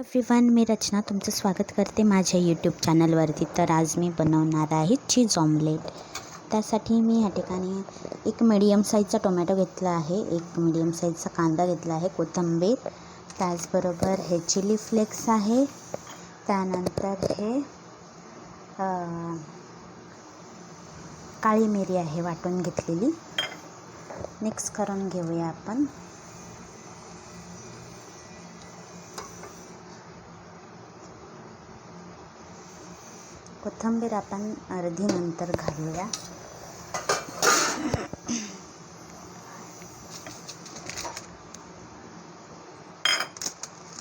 Everyone मी रचना तुमचं स्वागत करते माझ्या यूट्यूब चॅनलवरती तर आज मी बनवणार आहे चीज ऑमलेट त्यासाठी मी ह्या ठिकाणी एक मिडियम साईजचा टोमॅटो घेतला आहे. एक मिडियम साईजचा कांदा घेतला आहे कोथिंबीर. त्याचबरोबर हे चिली फ्लेक्स आहे. त्यानंतर हे काळी मिरी आहे वाटून घेतलेली. मिक्स करून घेऊया आपण. कोथिंबीर आपण अर्धी नंतर घालूया.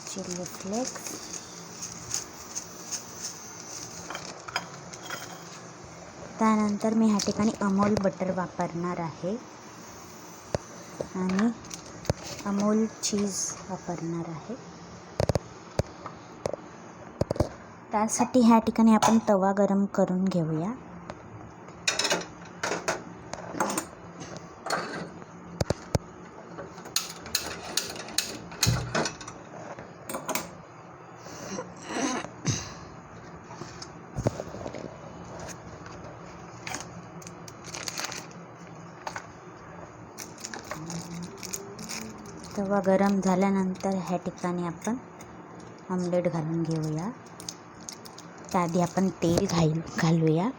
Chilli flakes. त्यानंतर मी ह्या ठिकाणी अमोल बटर वापरणार आहे. आणि अमोल चीज वापरणार आहे. त्यासाठी ह्या ठिकाणी आपण तवा गरम करून घेऊया. तवा गरम झाल्यानंतर ह्या ठिकाणी आपण ऑमलेट घालून घेऊया. आधी आपण तेल घाल घालूया.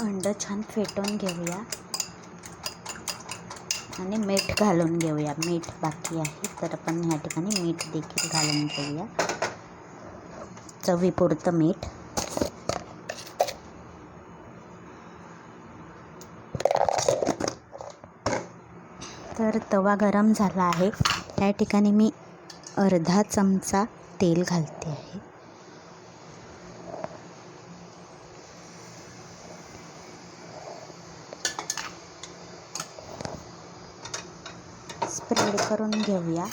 अंड छान फेटून घेऊया. आणि मीठ घालून घेऊया. मीठ बाकी आहे तर आपण ह्या ठिकाणी मीठ देखील घालून घेऊया. चवीपुरतं मीठ. तर तवा गरम झाला आहे. त्या ठिकाणी मी अर्धा चमचा तेल घालते आहे. स्प्रेड करून घेऊया.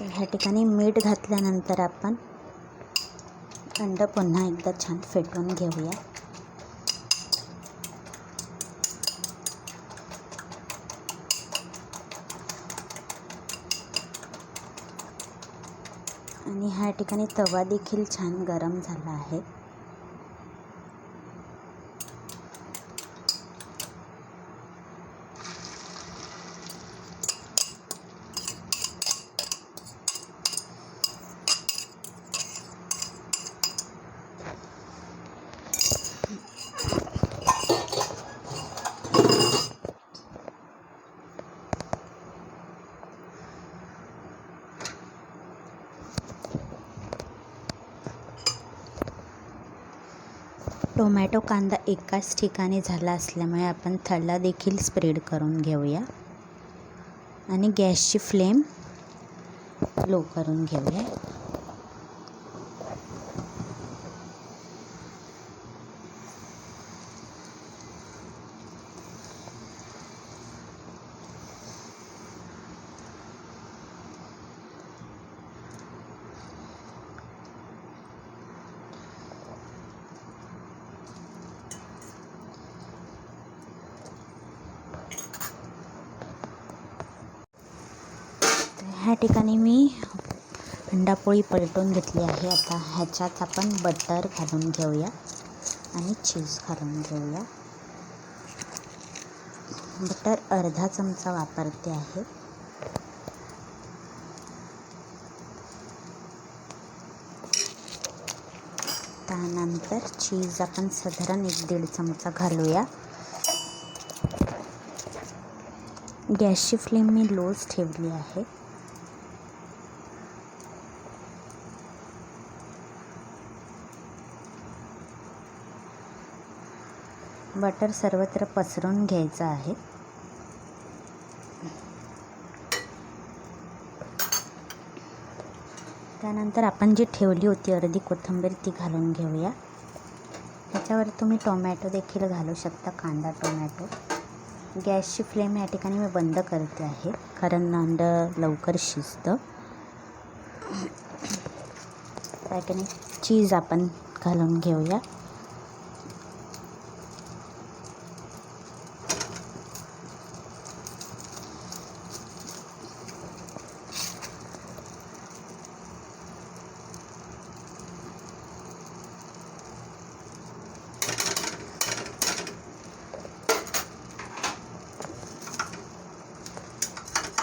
तर ह्या ठिकाणी मीठ घातल्यानंतर आपण अंड पुन्हा एकदा छान फेटून घेऊया. आणि ह्या ठिकाणी तवा देखील छान गरम झाला आहे. टोमॅटो कांदा एकाच ठिकाणी झाला असल्यामुळे आपण थडला देखील स्प्रेड करून घेऊया. आणि गॅसची फ्लेम लो करून घेऊया ह्या ठिकाणी मी अंडापोळी पलटून घेतली आहे. आता ह्याच्यात आपण बटर घालून घेऊया आणि चीज घालून घेऊया. बटर अर्धा चमचा वापरते आहे. त्यानंतर चीज आपण साधारण एक दीड चमचा घालूया. गॅसची फ्लेम मी लोच ठेवली आहे. बटर सर्वत्र पसरून घ्यायचं आहे. त्यानंतर आपण जी ठेवली होती अर्धी कोथिंबीर ती घालून घेऊया. त्याच्यावर तुम्ही टोमॅटो देखील घालू शकता कांदा टोमॅटो. गॅसची फ्लेम या ठिकाणी मी बंद करते आहे कारण नंद लवकर शिजतं. त्या ठिकाणी चीज आपण घालून घेऊया.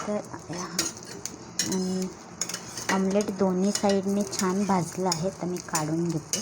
तर ऑमलेट दोन्ही साईडने छान भाजलं आहे तर मी काढून घेते.